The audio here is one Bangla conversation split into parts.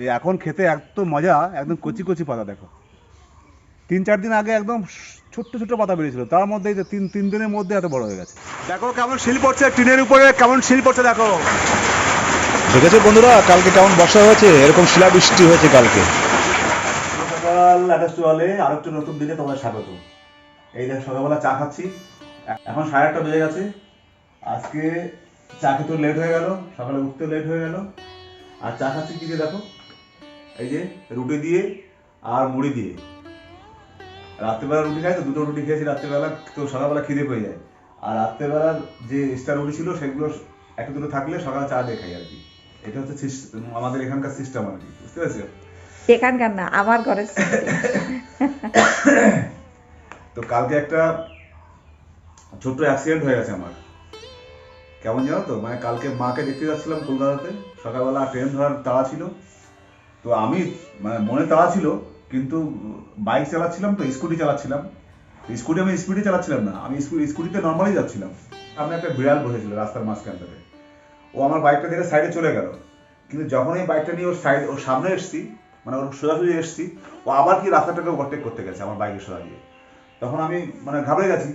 এই এখন খেতে এত মজা একদম কচি কচি পাতা দেখো। তিন চার দিন আগে একদম ছোট্ট ছোট্ট পাতা বেরিয়েছিল। তার মধ্যে যে তিন তিন দিনের মধ্যে এত বড় হয়ে গেছে। দেখো কেমন শিল পড়ছে টিনের উপরে কেমন শিল পড়ছে দেখো। দেখেছ বন্ধুরা কালকে কেমন বর্ষা হয়েছে? এরকম শিলাবৃষ্টি হয়েছে কালকে। সকাল একটা চলে আর একটা নতুন দিনে তোমার স্বাগত। এই দেখ সকালবেলা চা খাচ্ছি। এখন সাড়ে আটটা বেজে গেছে। আজকে চা খেতে লেট হয়ে গেল সকালে উঠতে লেট হয়ে গেল। আর চা খাচ্ছি কি দিয়ে দেখো? এই যে রুটি দিয়ে আর মুড়ি দিয়ে। রাত্রেবেলা রুটি খাই তো দুটো রুটি খেয়েছি রাত্রেবেলা তো সকালবেলা খিদে পেয়ে যায়। আর রাত্রেবেলার যে এক্সট্রা রুটি ছিল সেগুলো একটা দুটো থাকলে সকালে চা দিয়ে খাই আর কি। এটা হচ্ছে আমাদের এখানকার সিস্টেম আর কি বুঝতে পেরেছ? এখানকার না আমার ঘরের তো কালকে একটা ছোট্ট অ্যাক্সিডেন্ট হয়ে গেছে আমার। কেমন জানো তো? মানে কালকে মাকে দেখতে যাচ্ছিলাম কলকাতাতে সকালবেলা ট্রেন ধরার তাড়া ছিল। তো আমি মানে মনে তাড়া ছিল, কিন্তু বাইক চালাচ্ছিলাম তো, স্কুটি চালাচ্ছিলাম। স্কুটি আমি স্পিডে চালাচ্ছিলাম না, আমি স্কুটি স্কুটিতে নর্মালি যাচ্ছিলাম। সামনে একটা বিড়াল বসেছিল রাস্তার মাঝখানটাতে। ও আমার বাইকটা দেখে সাইডে চলে গেল। কিন্তু যখন এই বাইকটা নিয়ে ওর সাইড ওর সামনে এসছি মানে ওর সোজাসুজি এসছি, ও আবার কি রাস্তাটাকে ওভারটেক করতে গেছে আমার বাইকের সোজা দিয়ে। তখন আমি মানে ঘাবড়ে গেছি।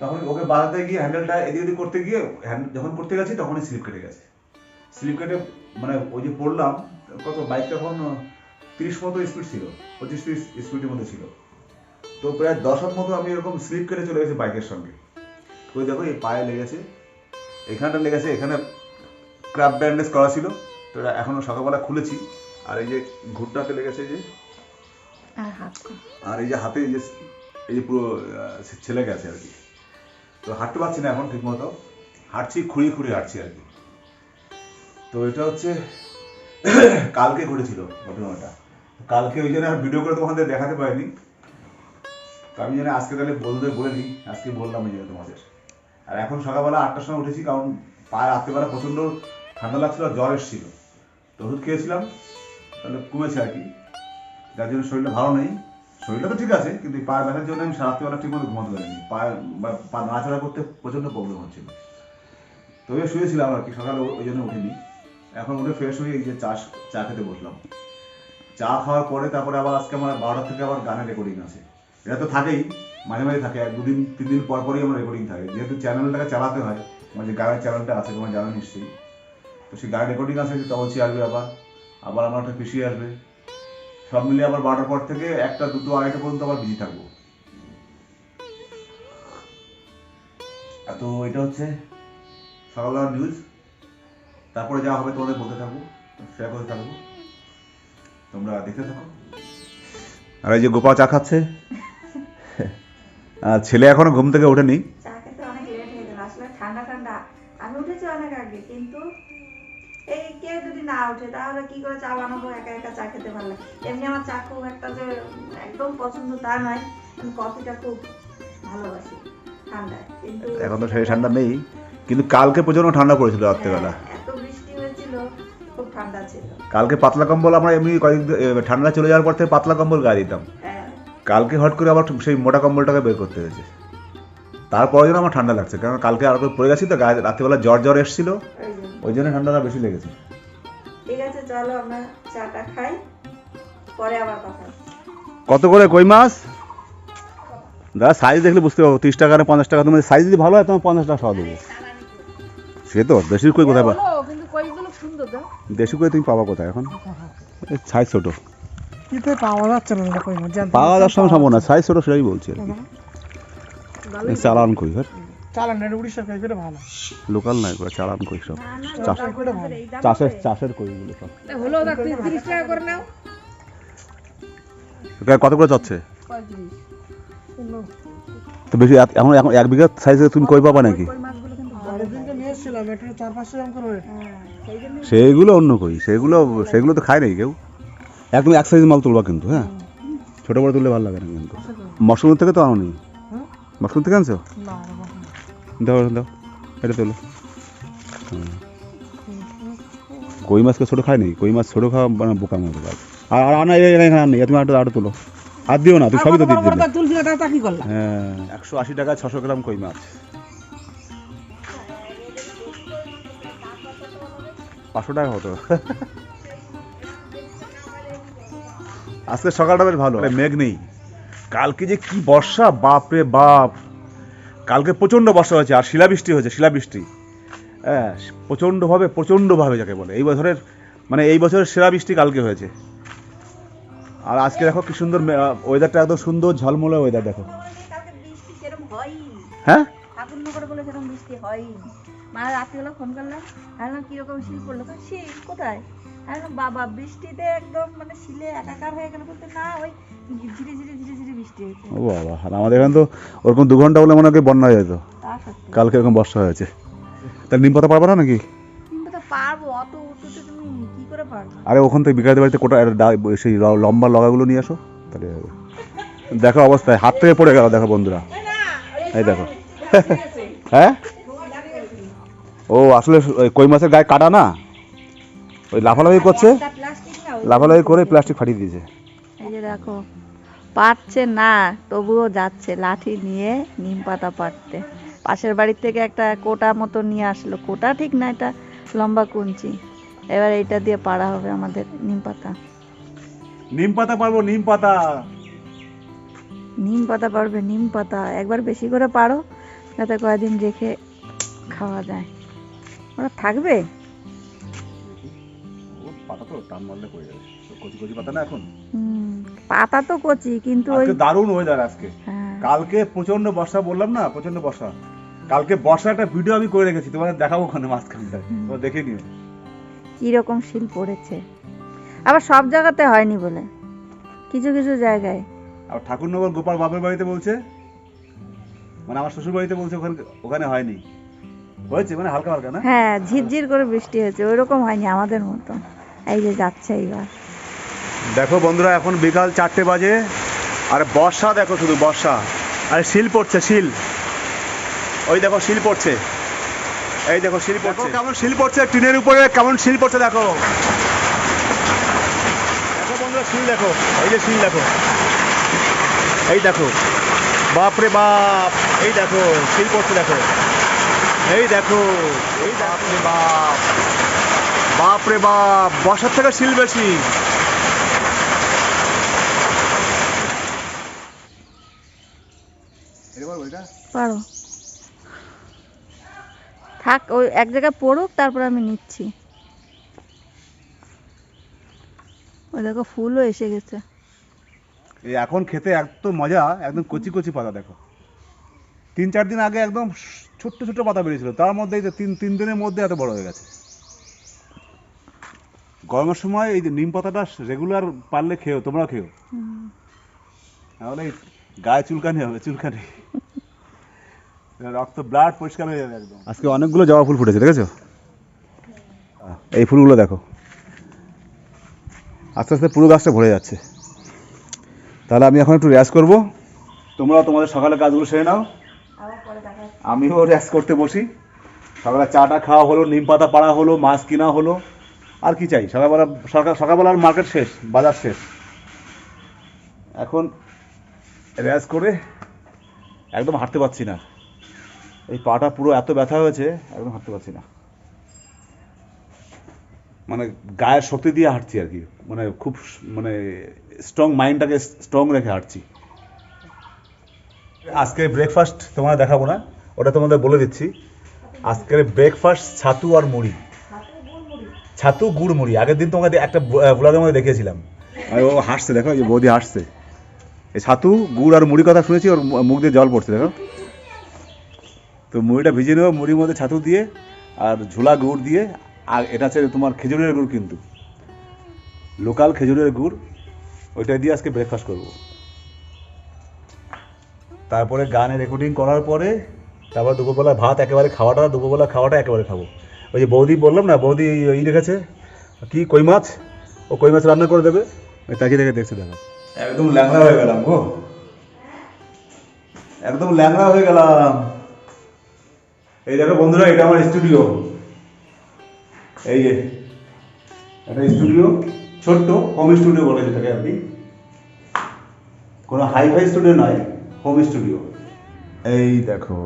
তখন ওকে বাজাতে গিয়ে হ্যান্ডেলটা এদিক ওদিক করতে গিয়ে যখন করতে গেছি, তখনই স্লিপ কেটে গেছে। স্লিপ কেটে মানে ওই যে পড়লাম কত বাইকটা তখন তিরিশ মতো স্পিড ছিল পঁচিশ তিরিশ স্পিডের মধ্যে ছিল। তো প্রায় দশ হাত মতো আমি এরকম স্লিপ কেটে চলে গেছি বাইকের সঙ্গে। তো দেখো এই পায়ে লেগেছে এখানটা লেগেছে এখানে ক্র্যাপ ব্যান্ডেজ করা ছিল তো এটা এখনও সকালবেলা খুলেছি। আর এই যে ঘুরটাতে লেগেছে এই যে আর এই যে হাতে এই যে এই যে পুরো ছেলে গেছে আর কি। তো হাঁটতে পারছি না এখন ঠিক মতো হাঁটছি খুঁড়িয়ে খুঁড়িয়ে হাঁটছি আর কি। তো এটা হচ্ছে কালকে ঘটেছিল ঘটনাটা। কালকে ওই জন্য আর ভিডিও করে তোমাদের দেখাতে পারিনি। তো আমি জানি আজকে তাহলে বলতে বলে নিই আজকে বললাম এই জন্য তোমাদের। আর এখন সকালবেলা আটটার সময় উঠেছি, কারণ পায়ে রাত্রেবেলা প্রচণ্ড ঠান্ডা লাগছিল আর জ্বর এসেছিল। তো ওষুধ খেয়েছিলাম, তাহলে কমেছে আর কি। যার জন্য শরীরটা ভালো নেই। শরীরটা তো ঠিক আছে, কিন্তু পায়ের ব্যথার জন্য আমি রাত্রিবেলা ঠিক মতো ঘুমাতে পারিনি। পায়ে বা পা করতে প্রচণ্ড প্রবলেম হচ্ছিল। তবে ওই শুয়েছিলাম আর কি, সকালে ওই জন্য উঠিনি। এখন উঠে ফ্রেশ হয়ে এই যে চা চা খেতে বসলাম। চা খাওয়ার পরে তারপরে আবার আজকে আমার বারোটা থেকে আবার গানের রেকর্ডিং আছে। এটা তো থাকেই, মাঝে মাঝে থাকে, এক দুদিন, তিন দিন পর পরই আমার রেকর্ডিং থাকে। যেহেতু চ্যানেলটাকে চালাতে হয় আমার যে গানের চ্যানেলটা আছে, তোমার জানা নিশ্চয়ই। তো সেই গানের রেকর্ডিং আছে তবলচি আসবে আবার। আবার আমার একটা পিসি আসবে। সব মিলিয়ে আবার বারোটার পর থেকে একটা, দুটো, আড়াইটা পর্যন্ত আবার বিজি থাকব। তো এটা হচ্ছে সকালবেলার নিউজ তারপরে যা হবে তোমাদের বলতে থাকব শেয়ার করতে থাকব। তোমরা দেখতে থাকো। আর এই যে গোপাল চা খাচ্ছে। আর ছেলে এখনও ঘুম থেকে ওঠেনি। চা খেতে অনেক লেট হয়ে গেল আসলে ঠান্ডা ঠান্ডা। আমি উঠেছি অনেক আগে কিন্তু এই কেউ যদি না ওঠে তাহলে কি করে চা বানাবো? একা একা চা খেতে ভালো লাগে এমনি আমার চা খুব একটা যে একদম পছন্দ তা নয়। আমি কফিটা খুব ভালোবাসি ঠান্ডায়। কিন্তু এখন তো সেই ঠান্ডা নেই। কিন্তু কালকে প্রচণ্ড ঠান্ডা পড়েছিল রাত্রেবেলা। ঠান্ডা ছিল। কালকে পাতলা কম্বল আমরা এমনি কয়েক ঠান্ডা চলে যাওয়ার পর থেকে পাতলা কম্বল গায়ে দিতাম। হ্যাঁ। কালকে হট করে আবার সেই মোটা কম্বলটাকে বের করতে হয়েছে। তারপরে যেন আমার ঠান্ডা লাগছে কারণ কালকে আর পড়ে গেছি তো গায়ে রাত্রিবেলা জ্বর জ্বর এসেছিল। ওই জন্য। ঠান্ডাটা বেশি লেগেছে। ঠিক আছে চলো আমরা চাটা খাই পরে আবার কথা কত করে কই মাছ? দাদা সাইজ দেখলে বুঝতে পারব তিরিশ টাকা না পঞ্চাশ টাকা তোমার সাইজ যদি ভালো হয় তোমার পঞ্চাশ টাকা সহ দেবো। সে তো বেশি কই কোথায় পা কিন্তু কইগুলো সুন্দর দাও দেশি কই তুমি পাবা কোথায় এখন? সাইজ ছোটো। কিতে পাওয়া যাচ্ছে না কই পাওয়া যাওয়ার সময় সম্ভব না। সাইজ ছোটো সেটাই বলছি আর কি। চালান কই হ্যাঁ? চালান উড়িষ্যার কই করে ভালো। লোকাল নাই করে চালান কই সব? চাষ চাষের চাষের কইগুলো সব? হলো ওটা তিরিশ টাকা করে নাও। কত করে চাচ্ছে তো বেশি এখন এখন এক বিঘা সাইজে তুমি কই পাবা নাকি কই মাছগুলো কিন্তু পরের দিনকে চার পাঁচশো গ্রাম করে ওয়েট হ্যাঁ অন্য কই সেগুলো সেগুলো তো খায় নাই কেউ একদম এক সাইজ মাল তুলবা কিন্তু হ্যাঁ ছোটো বড় তুললে ভালো লাগে না কিন্তু মশরুম থেকে তো আনো নি মশরুম থেকে আনছো না দাও দাও এটা তোলো কই মাছকে ছোটো খায় নি কই মাছ ছোটো খাওয়া মানে বোকার মতো কাজ আর আর আনা এখানে আন তুমি আটা আটা তোলো আর দিও না তুমি সবই তো দিয়ে দিলে হ্যাঁ একশো আশি টাকা ছশো গ্রাম কই মাছ পাঁচশো টাকা হতো আজকে সকালটা বেশ ভালো। মেঘ নেই। কালকে যে কি বর্ষা বাপরে বাপ। কালকে প্রচণ্ড বর্ষা হয়েছে আর শিলাবৃষ্টি হয়েছে শিলাবৃষ্টি। হ্যাঁ প্রচণ্ডভাবে প্রচণ্ডভাবে যাকে বলে। এই বছরের মানে এই বছরের সেরা বৃষ্টি কালকে হয়েছে। আর আজকে দেখো কি সুন্দর ওয়েদারটা একদম সুন্দর ঝলমলে ওয়েদার দেখো। হ্যাঁ? মা রাত্রিবেলা ফোন করলাম আমি কীরকম শীত পড়ল? শীত কোথায়? আমি বাবা বৃষ্টিতে একদম মানে শিলে একাকার হয়ে গেল বলতে না ওই ঝিরি ঝিরি ঝিরি ঝিরি বৃষ্টি হয়েছে। ও বাবা আর আমাদের এখানে তো ওরকম দু ঘণ্টা বলে মনে হয় বন্যা হয়ে যেত। তা সত্যি। কালকে এরকম বর্ষা হয়েছে। তাহলে নিম পাতা পারবে না নাকি? কিন্তু তো পারব অত উঁচুতে তুমি কি করে পারব? আরে ওখান থেকে বিকালের বাড়িতে কোটা একটা সেই লম্বা লগাগুলো নিয়ে আসো তাহলে হবে। দেখো অবস্থায় হাত থেকে পড়ে গেল দেখো বন্ধুরা। এই দেখো। হ্যাঁ? ও আসলে ওই কই মাছের গায়ে কাটা না? ওই লাফালাফি করছে? প্লাস্টিক লাফালাফি করে প্লাস্টিক ফাটিয়ে দিয়েছে। এই যে দেখো পারছে না তবুও যাচ্ছে লাঠি নিয়ে নিম পাতা পাড়তে। পাশের বাড়ির থেকে একটা কোটা মতো নিয়ে আসলো। কোটা ঠিক না এটা লম্বা কুঞ্চি। এবার এইটা দিয়ে পাড়া হবে আমাদের নিম পাতা। নিম পাতা পারব নিম পাতা। নিম পাতা পারবে নিম পাতা। একবার বেশি করে পারো যাতে কয়েকদিন রেখে খাওয়া যায়। ওরা থাকবে? পাতা তো টান মারলে পড়ে যাবে। কচি কচি পাতা না এখন? পাতা তো কচি কিন্তু ওই দারুণ ওয়েদার আজকে। হ্যাঁ। কালকে প্রচণ্ড বর্ষা বললাম না প্রচণ্ড বর্ষা। কালকে বর্ষা একটা ভিডিও আমি করে রেখেছি তোমাদের দেখাবো ওখানে মাঝখানটায়। তোমরা দেখে নিও। কীরকম শিল পড়েছে। আবার সব জায়গাতে হয়নি বলে। কিছু কিছু জায়গায়। আর ঠাকুরনগর গোপাল বাপের বাড়িতে বলছে? মানে আমার শ্বশুর বাড়িতে বলছে ওখানে ওখানে হয়নি। হয়েছে মানে হালকা হালকা না? হ্যাঁ ঝিরঝির করে বৃষ্টি হয়েছে ওই রকম হয়নি আমাদের মতো। এই যে যাচ্ছে এইবার। দেখো বন্ধুরা এখন বিকাল চারটে বাজে আর বর্ষা দেখো শুধু বর্ষা। আর শিল পড়ছে শিল। ওই দেখো শিল পড়ছে। এই দেখো শিল পড়ছে। কেমন শিল পড়ছে টিনের উপরে কেমন শিল পড়ছে দেখো। দেখো বন্ধুরা শিল দেখো এই যে শিল দেখো। এই দেখো বাপ রে বাপ এই দেখো শিল পড়ছে দেখো। এই দেখো এই বাপ রে বাপ। বাপ রে বাপ বর্ষার থেকে শিল বেশি। পারো। থাক ওই এক জায়গায় পড়ুক তারপর আমি নিচ্ছি। ওই দেখো ফুলও এসে গেছে। এই এখন খেতে এত মজা একদম কচি কচি পাতা দেখো। তিন চার দিন আগে একদম ছোট্ট ছোট্ট পাতা বেরিয়েছিল। তার মধ্যে এই যে তিন তিন দিনের মধ্যে এত বড় হয়ে গেছে। গরমের সময় এই যে নিম পাতাটা রেগুলার পারলে খেও তোমরা খেও তাহলে গায়ে চুলকানি হবে চুলকানি। রক্ত ব্লাড পরিষ্কার হয়ে যাবে একদম। আজকে অনেকগুলো জবা ফুল ফুটেছে দেখেছ? এই ফুলগুলো দেখো। আস্তে আস্তে পুরো গাছটা ভরে যাচ্ছে। তাহলে আমি এখন একটু র্যাস করব। তোমরাও তোমাদের সকালে কাজগুলো সেরে নাও। আমিও র্যাস করতে বসি। সকালে চাটা খাওয়া হলো, নিম পাতা পাড়া হলো, মাছ কিনা হলো। আর কি চাই? সকালবেলা, সকাল সকালবেলার মার্কেট শেষ, বাজার শেষ। এখন র্যাস করে একদম হাঁটতে পারছি না। এই পাটা পুরো এত ব্যথা হয়েছে, একদম হাঁটতে পারছি না। মানে গায়ের শক্তি দিয়ে হাঁটছি আর কি। মানে খুব মানে স্ট্রং মাইন্ডটাকে স্ট্রং রেখে হাঁটছি। আজকে ব্রেকফাস্ট তোমাদের দেখাবো না, ওটা তোমাদের বলে দিচ্ছি। আজকের ব্রেকফাস্ট ছাতু আর মুড়ি। ছাতু গুড় মুড়ি আগের দিন তোমাকে একটা ব্লগের মধ্যে দেখিয়েছিলাম। আর ও হাসছে, দেখো যে বৌদি হাসছে। এই ছাতু, গুড় আর মুড়ি কথা শুনেছি, ওর মুখ দিয়ে জল পড়ছে, দেখো। তো মুড়িটা ভিজিয়ে নেব, মুড়ির মধ্যে ছাতু দিয়ে আর ঝোলা গুড় দিয়ে। আর এটা হচ্ছে তোমার খেজুরের গুড় কিন্তু। লোকাল খেজুরের গুড়, ওইটা দিয়ে আজকে ব্রেকফাস্ট করব। তারপরে গানে রেকর্ডিং করার পরে তারপর দুপুরবেলা ভাত একেবারে খাওয়াটা, দুপুরবেলা খাওয়াটা একেবারে খাব। ওই যে বৌদি বললাম না, বৌদি ই রেখেছে কি কই মাছ? ও কই মাছ রান্না করে দেবে। ওই তাকিয়ে দেখে দেখছে, দেখো। একদম ল্যাংড়া হয়ে গেলাম গো। একদম ল্যাংড়া হয়ে গেলাম। এই দেখো বন্ধুরা, এটা আমার স্টুডিও এই যে, একটা স্টুডিও ছোট্ট হোম স্টুডিও বলে যেটাকে আপনি কোনো হাই ফাই স্টুডিও নয়। হোম স্টুডিও এই দেখো,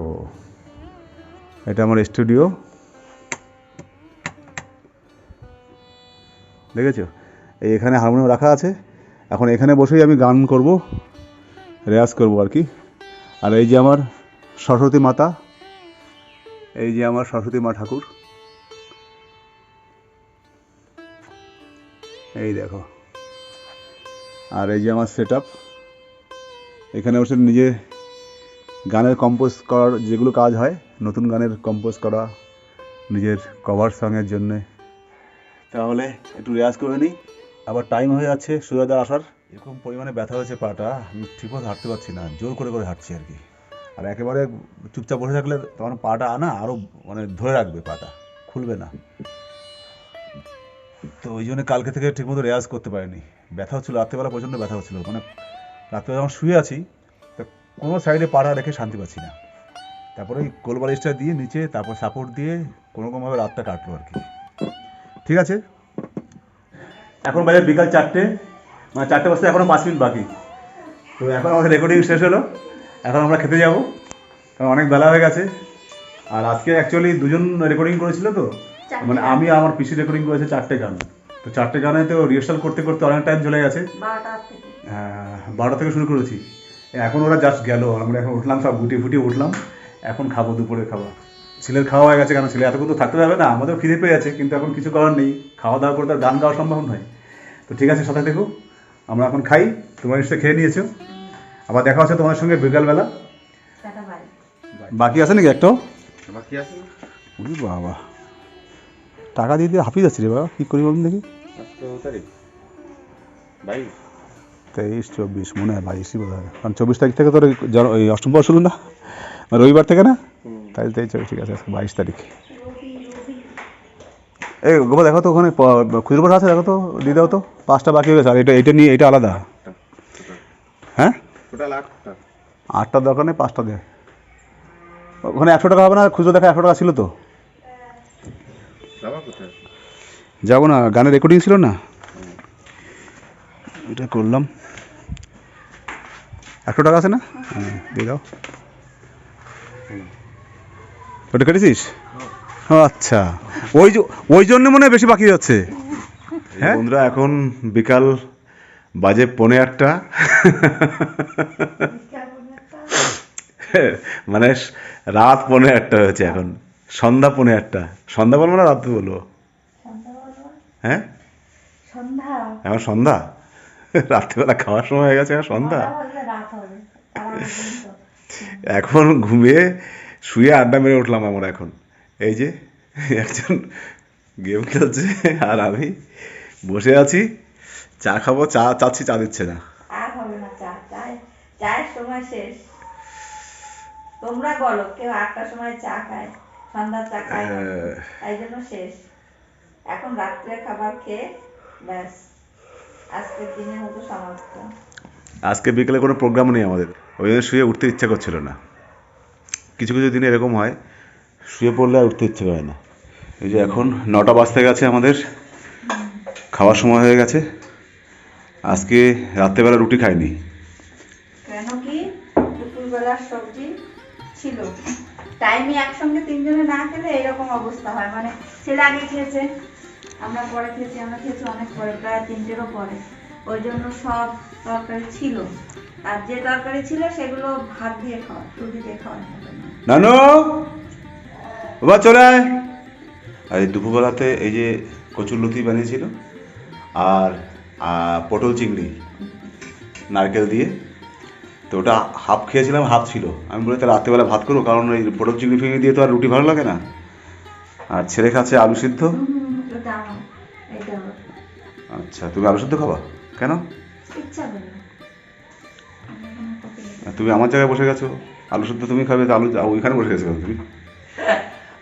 এটা আমার স্টুডিও দেখেছ? এই এখানে হারমোনিয়াম রাখা আছে। এখন এখানে বসেই আমি গান করব, রেয়াজ করব আর কি। আর এই যে আমার সরস্বতী মাতা, এই যে আমার সরস্বতী মা ঠাকুর। এই দেখো। আর এই যে আমার সেট আপ এখানে বসে নিজে গানের কম্পোজ করার যেগুলো কাজ হয়, নতুন গানের কম্পোজ করা, নিজের কভার সঙের জন্যে। তাহলে একটু রেয়াজ করে নিই। আবার টাইম হয়ে যাচ্ছে সুজাদার আসার। এরকম পরিমাণে ব্যথা হয়েছে পাটা, আমি ঠিকমতো হাঁটতে পারছি না, জোর করে করে হাঁটছি আর কি। আর একেবারে চুপচাপ বসে থাকলে তখন পাটা আনা আরও মানে ধরে রাখবে পাটা, খুলবে না। তো ওই জন্য কালকে থেকে ঠিকমতো রেয়াজ করতে পারিনি। ব্যথা হচ্ছিল, রাত্রেবেলা প্রচণ্ড ব্যথা হচ্ছিল মানে রাত্রে যখন শুয়ে আছি তা কোনো সাইডে পাড়া রেখে শান্তি পাচ্ছি না। তারপরে ওই কোলবালিশটা দিয়ে নিচে তারপর সাপোর্ট দিয়ে কোনোরকমভাবে রাতটা কাটলো আর কি। ঠিক আছে? এখন বাজে বিকাল চারটে মানে চারটে বাজতে এখনও পাঁচ মিনিট বাকি। তো এখন আমাদের রেকর্ডিং শেষ হলো। এখন আমরা খেতে যাব। কারণ অনেক বেলা হয়ে গেছে। আর আজকে অ্যাকচুয়ালি দুজন রেকর্ডিং করেছিল তো। মানে আমি আমার পিসি রেকর্ডিং করেছে চারটে গান। তো চারটে গানে তো রিহার্সাল করতে করতে অনেক টাইম চলে গেছে। হ্যাঁ, বারোটা থেকে শুরু করেছি। এখন ওরা জাস্ট গেল আমরা এখন উঠলাম সব গুটিয়ে ফুটি উঠলাম। এখন খাব দুপুরে খাবার। ছেলের খাওয়া হয়ে গেছে কেন? ছেলে এতক্ষণ তো থাকতে পারবে না আমাদের খিদে পেয়ে আছে কিন্তু এখন কিছু করার নেই। খাওয়া দাওয়া করে তার গান গাওয়া সম্ভব নয়। তো ঠিক আছে সাথে দেখো আমরা এখন খাই তোমরা নিশ্চয়ই খেয়ে নিয়েছো। আবার দেখা হচ্ছে তোমার সঙ্গে বিকালবেলা। বাকি আছে নাকি একটাও? বাকি আছে। বাবা। টাকা দিয়ে দিয়ে হাফিয়ে যাচ্ছি রে বাবা কী করি বলুন দেখি। তেইশ চব্বিশ মনে হয় বাইশই বোধ হয়। কারণ চব্বিশ তারিখ থেকে তোর ওই অষ্টম পর শুরু না? মানে রবিবার থেকে না? তাই তেইশ চব্বিশ ঠিক আছে বাইশ তারিখ। এই গোপা দেখো তো ওখানে খুচরো আছে দেখো তো দিয়ে দাও তো পাঁচটা বাকি হয়ে গেছে আর এটা এটা নিয়ে এটা আলাদা। হ্যাঁ? আটটা দরকার নেই পাঁচটা দে। ওখানে একশো টাকা হবে না খুচরো দেখা একশো টাকা ছিল তো? যাবা না গানের রেকর্ডিং ছিল না? এটা করলাম। একশো টাকা আছে না? হ্যাঁ দিয়ে দাও। ওটা কেটেছিস? ও আচ্ছা। ওই ওই জন্য মনে হয় বেশি বাকি যাচ্ছে হ্যাঁ? বন্ধুরা এখন বিকাল বাজে পৌনে আটটা। মানে রাত পৌনে আটটা হয়েছে এখন। সন্ধ্যা পৌনে একটা সন্ধ্যা বলব না, রাত্রে বলব? হ্যাঁ? এখন সন্ধ্যা? রাত্রিবেলা খাওয়ার সময় হয়ে গেছে সন্ধ্যা। এখন ঘুমিয়ে শুয়ে আড্ডা মেরে উঠলাম আমরা এখন। এই যে, একজন গেম খেলছে আর আমি বসে আছি, চা খাব, চা চাচ্ছি, চা দিচ্ছে না। তোমরা বলো, কেউ সময় চা খায়? সন্ধ্যার চা। হ্যাঁ। তাই জন্য শেষ। এখন রাত্রে খাবার খেয়ে ব্যাস। আজকের দিনের মতো সমাপ্ত। আজকে বিকেলে কোনো প্রোগ্রাম নেই আমাদের। ওই জন্য শুয়ে উঠতে ইচ্ছা করছিল না। কিছু কিছু দিনে এরকম হয় শুয়ে পড়লে আর উঠতে ইচ্ছে করে না। এই যে এখন নটা বাজতে গেছে আমাদের। খাওয়ার সময় হয়ে গেছে। আজকে রাত্রেবেলা রুটি খাইনি। কেন কি? দুপুরবেলার সবজি ছিল। টাইমে একসঙ্গে তিনজনে না খেলে এরকম অবস্থা হয়। মানে ছেলে আগে খেয়েছে, আমরা পরে খেয়েছি, আমরা খেয়েছি অনেক পরে, প্রায় তিনটেরও পরে। ওই জন্য সব তরকারি ছিল। আর যে তরকারি ছিল সেগুলো ভাত দিয়ে খাওয়া, রুটি দিয়ে খাওয়া। নানু, বাবা চলে আর দুপুরবেলাতে এই যে কচুর লতি বানিয়েছিল, আর পটল চিংড়ি, নারকেল দিয়ে। তো ওটা হাফ খেয়েছিলাম হাফ ছিল। আমি বলি তাহলে রাত্রেবেলা ভাত করব কারণ ওই পটল চিংড়ি ফিংড়ি দিয়ে তো আর রুটি ভালো লাগে না। আর ছেলে খাচ্ছে আলু সিদ্ধ। আচ্ছা তুমি আলু সিদ্ধ খাবা? কেন? তুমি আমার জায়গায় বসে গেছো। আলু সিদ্ধ তুমি খাবে তো আলু ওইখানে বসে গেছো তুমি?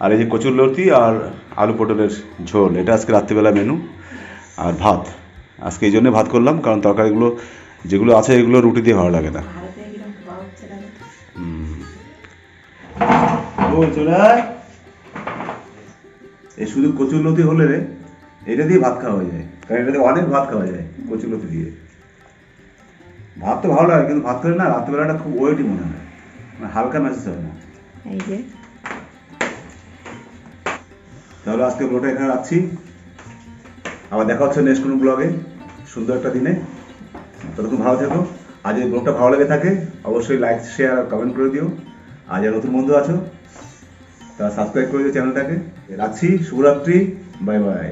আর এই যে কচুর লতি আর আলু পটলের ঝোল এটা আজকে রাত্রিবেলা মেনু আর ভাত আজকে এই জন্য ভাত করলাম কারণ তরকারিগুলো যেগুলো আছে এগুলো রুটি দিয়ে ভালো লাগে না। ও চলে এই শুধু কচুর লতি হলে রে এটা দিয়ে ভাত খাওয়া যায়। কারণ এটা দিয়ে অনেক ভাত খাওয়া যায় কচুর লতি দিয়ে। ভাত তো ভালো লাগে কিন্তু ভাত খেলে না রাত্রিবেলাটা খুব ওয়েটই মনে হয়। মানে হালকা মেসেজ হয় না। এই যে। তাহলে আজকে ব্লগটা এখানে রাখছি। আবার দেখা হচ্ছে নেক্সট কোনো ব্লগে সুন্দর একটা দিনে। ততক্ষণ ভালো থেকো। আর যদি ব্লগটা ভালো লেগে থাকে অবশ্যই লাইক শেয়ার আর কমেন্ট করে দিও। আর যারা নতুন বন্ধু আছো তারা সাবস্ক্রাইব করে চ্যানেলটাকে রাখছি শুভরাত্রি বাই বাই